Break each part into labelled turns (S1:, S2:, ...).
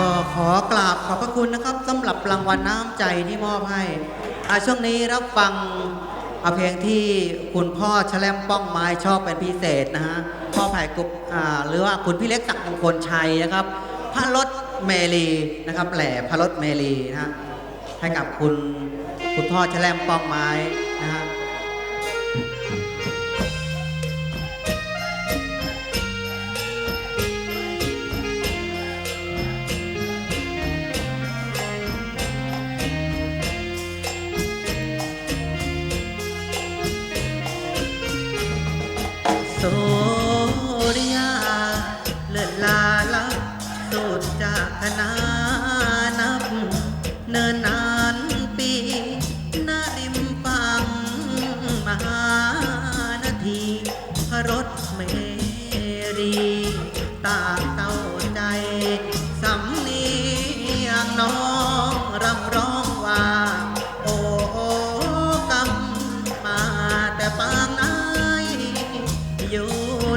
S1: ก็ขอกรา
S2: บขอบพระคุณนะครับสำหรับรางวัลน้ำใจที่มอบให้อาช่วงนี้รับฟังเอาเพลงที่คุณพ่อแชลมป้องไม้ชอบเป็นพิเศษนะฮะพ่อไผ่กุบหรือว่าคุณพี่เล็กศักมงคลชัยนะครับ พระรถเมลีนะครับแหล่พระรถเมลีนะฮะให้กับคุณคุณพ่อแชลมป้องไม้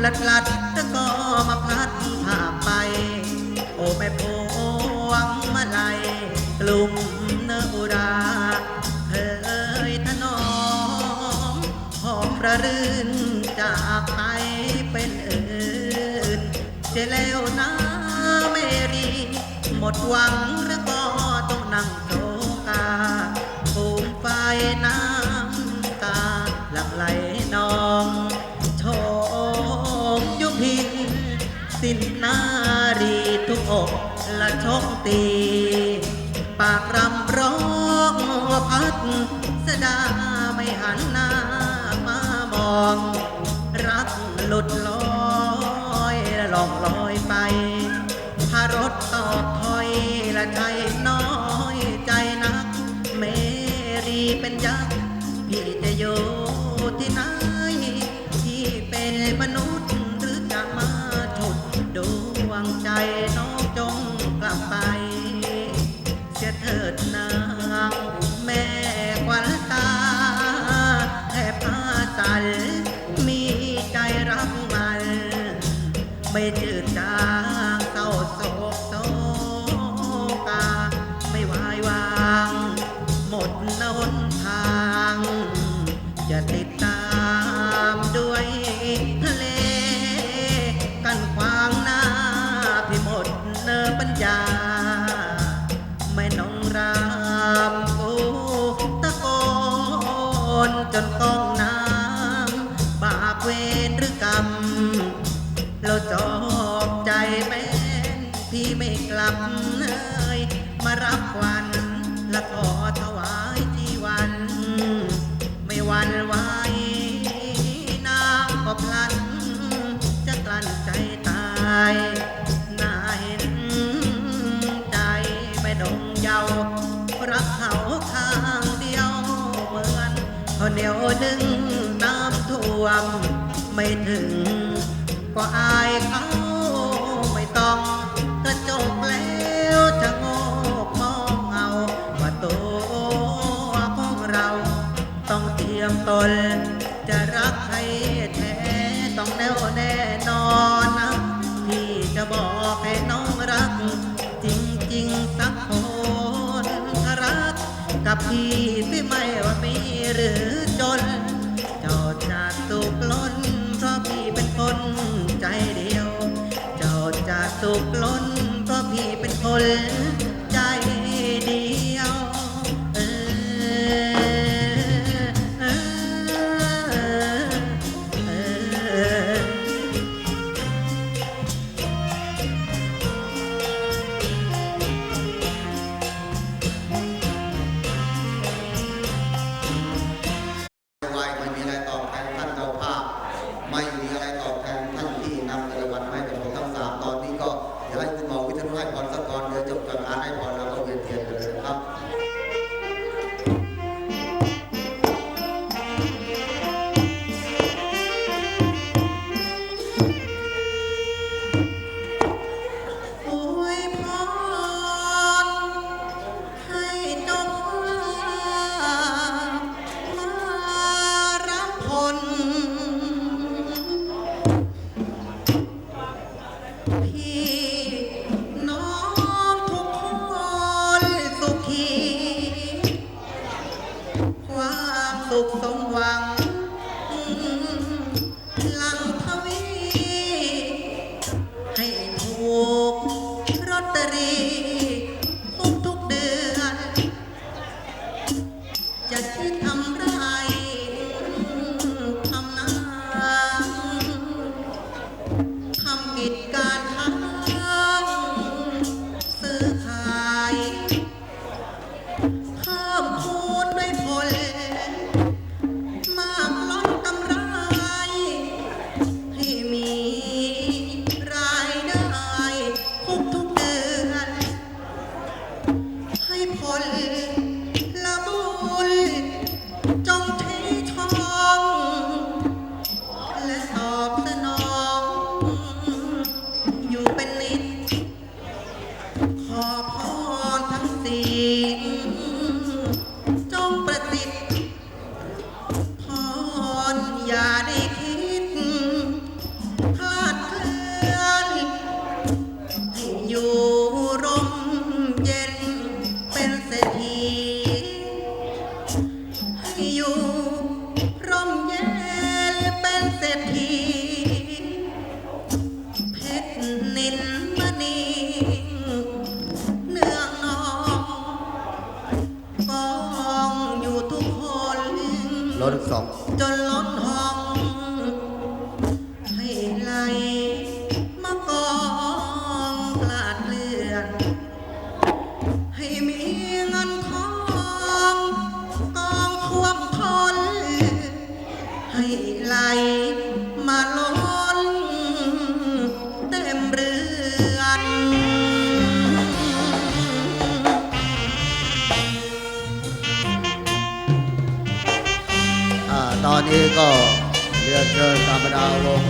S1: ลัดลัดแล้วก็มาพลัดผ่าไป โอ้แม่พวงมาลัยกลุ่มเนอุราเฮ้ยถนอมหอมระรื่นจากไปเป็นอื่นเจแล้วนะเมรี หมดหวังแล้วก็ต้องนั่งโศกาภูมิไฟน้ำตาหลั่งไหลนอง สินนารีทุกอกละชกตี ปากรำร้องพัดสดาไม่หันหน้ามามอง รักหลุดลอยและหลองลอยไปพารถตอบถอยและใจน้อยใจนัก เมรีเป็นยักษ์พี่จะอยู่ที่ไหน ปัญญาไม่น้องรามกูตะโกนจนก้องน้ำ บาปเวรหรือกรรม เราจอบใจแม่นพี่ไม่กลับเลยมารับควันและขอถวายที่วัน ไม่หวันไหวนางก็พลันจะกลั้นใจตาย ทางเดียวเหมือนข้เหนียวนึ่งน้ำท่วม ไม่ถึง ก็อายเขาไม่ต้องกระจกแล้วจะโงกมองเอาว่าตัวของเรา ต้องเตรียมตน จะรักใครแท้ต้องแน่วแน่นอนนะพี่จะบอกให้น้อง พี่ที่ไม่ว่ามีหรือจน เจ้าจากสุขล้น เพราะพี่เป็นคนใจเดียว เจ้า
S3: จาก
S1: สุขล้น เพราะพี่เป็นคน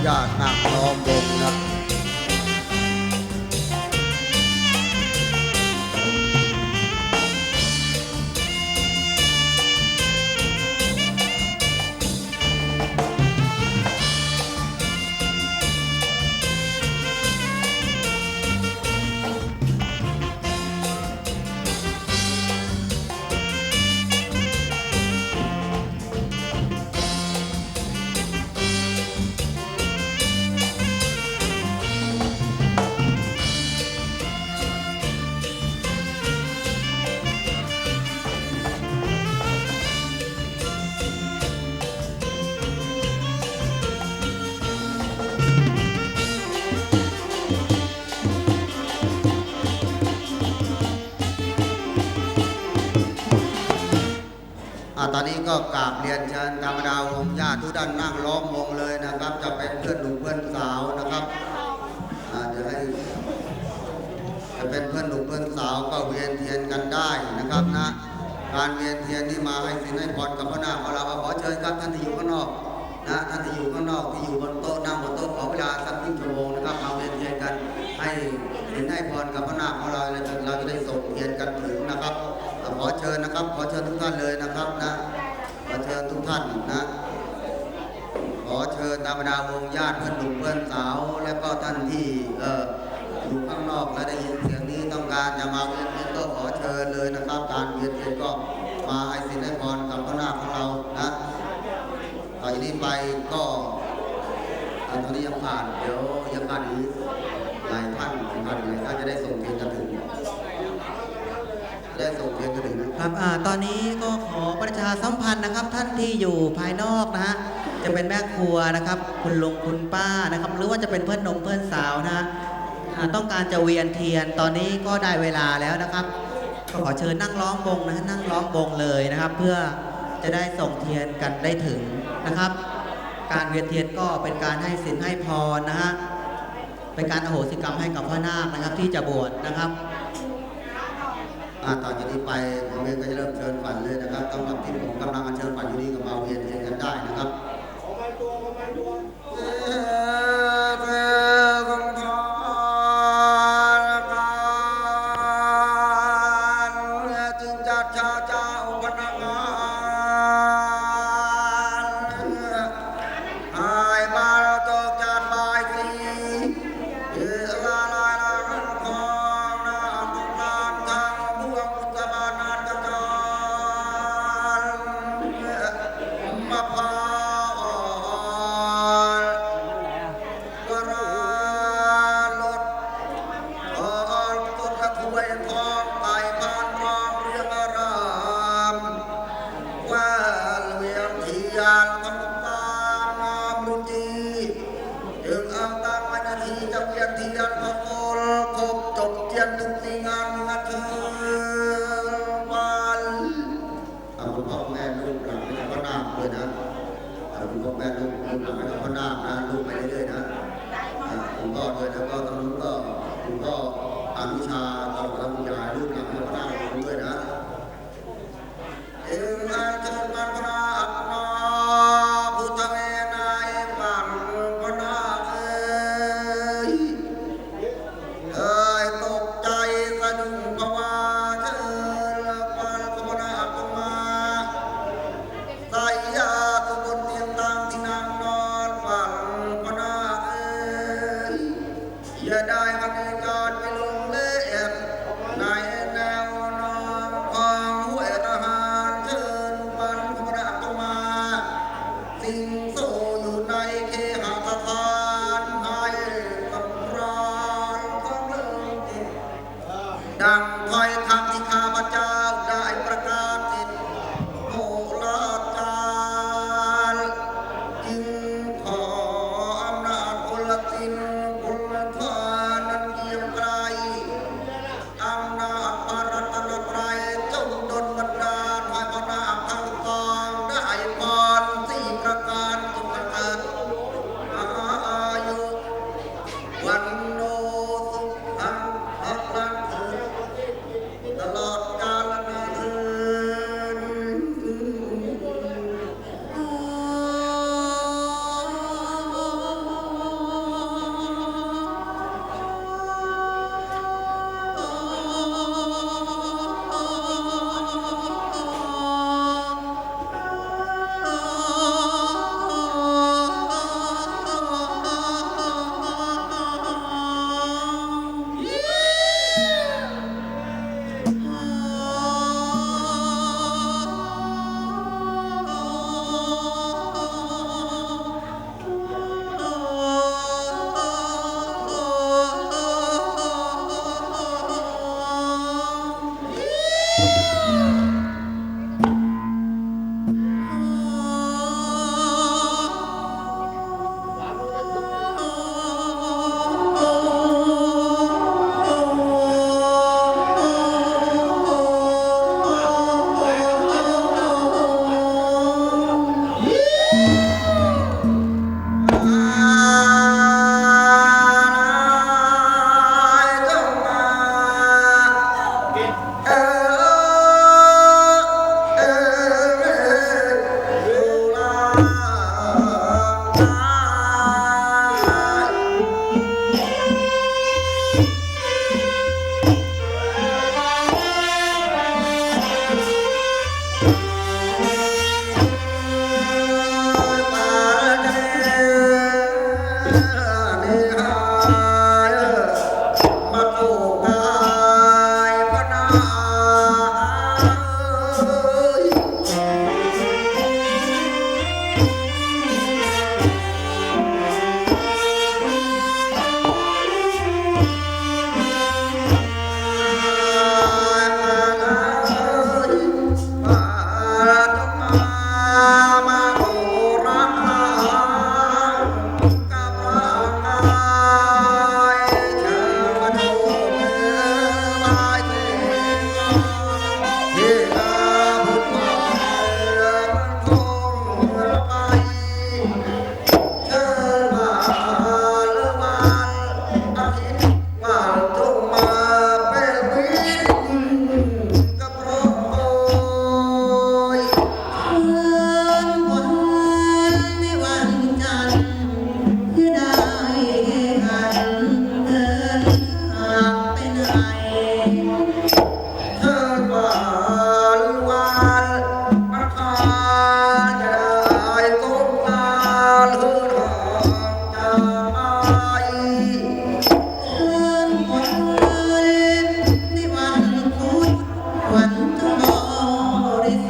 S1: God. ก็
S3: กราบเรียนเชิญธรรมดาวงญาติทุกท่านนั่งล้อมวงเลยนะครับ จะเป็นเพื่อนหนุ่มเพื่อนสาวนะครับเดี๋ยวให้จะเป็นเพื่อนหนุ่มเพื่อนสาวก็เวียนเทียนกันได้นะครับนะ การเวียนเทียนที่มาให้สินให้พรกับพระนางของเราขอเชิญครับท่านที่อยู่ข้างนอกนะท่านที่อยู่ข้างนอกที่อยู่บนโต๊ะนั่งบนโต๊ะขอเวลาสักครึ่งชั่วโมงนะครับมาเวียนเทียนกันให้สินให้พรกับพระนางของเราเราจะได้ส่งเทียนกันถึงนะครับขอเชิญนะครับ ขอเชิญทุกท่านเลยนะครับนะ เชิญทุกท่านนะ ขอเชิญธรรมดาวงญาติเพื่อนหนุ่มเพื่อนสาว และก็ท่านที่เอออยู่ข้างนอกและได้ยินเสียงนี้ต้องการจะมาเวียนเทียนก็ขอเชิญเลยนะครับ การเวียนเทียนก็มาให้สินให้พรกับพระนาคของเรานะต่อจากนี้ไปก็อ่าตอนนี้ยังผ่านเดี๋ยวยังผ่านอีกหลายท่านยังผ่านหลายท่านจะได้ส่งเทียนกันถึง ได้ส่งเทียนกันถึง
S2: ครับอาตอนนี้ก็ขอประชาสัมพันธ์นะครับ ท่านที่อยู่ภายนอกนะฮะจะเป็นแม่ครัวนะครับ คุณลุงคุณป้านะครับ หรือว่าจะเป็นเพื่อนนมเพื่อนสาวนะฮะอ่าต้องการจะเวียนเทียนตอนนี้ก็ได้เวลาแล้วนะครับก็ขอเชิญนั่งล้อมวงนะฮะนั่งล้อมวงเลยนะครับ เพื่อจะได้ส่งเทียนกันได้ถึงนะครับ การเวียนเทียนก็เป็นการให้สินให้พรนะฮะเป็นการอโหสิกรรมให้กับพระนาคนะครับ ที่จะบวชนะครับ
S3: ต่อจากนี้ไปผมเองก็จะเริ่มเชิญฝันเลยนะครับสำหรับที่ผมกำลังเชิญฝันอยู่นี้ก็มาเวียนเทียนกันได้นะครับ พ่อแม่ลูกหลานให้พระนามเลยนะคุณพ่อแม่ลูกลูกหลานให้พระนามนะลูกไปเรื่อยๆนะคุณพ่อเลยแล้วก็ตอนนู้นก็คุณพ่ออนุชาต่อนรับยายลูกหลานพระนาคด้วยนะ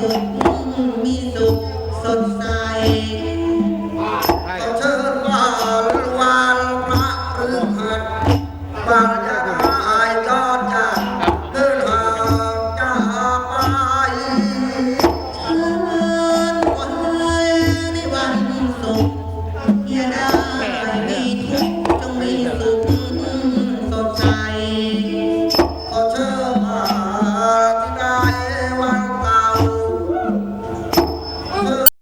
S1: Gracias.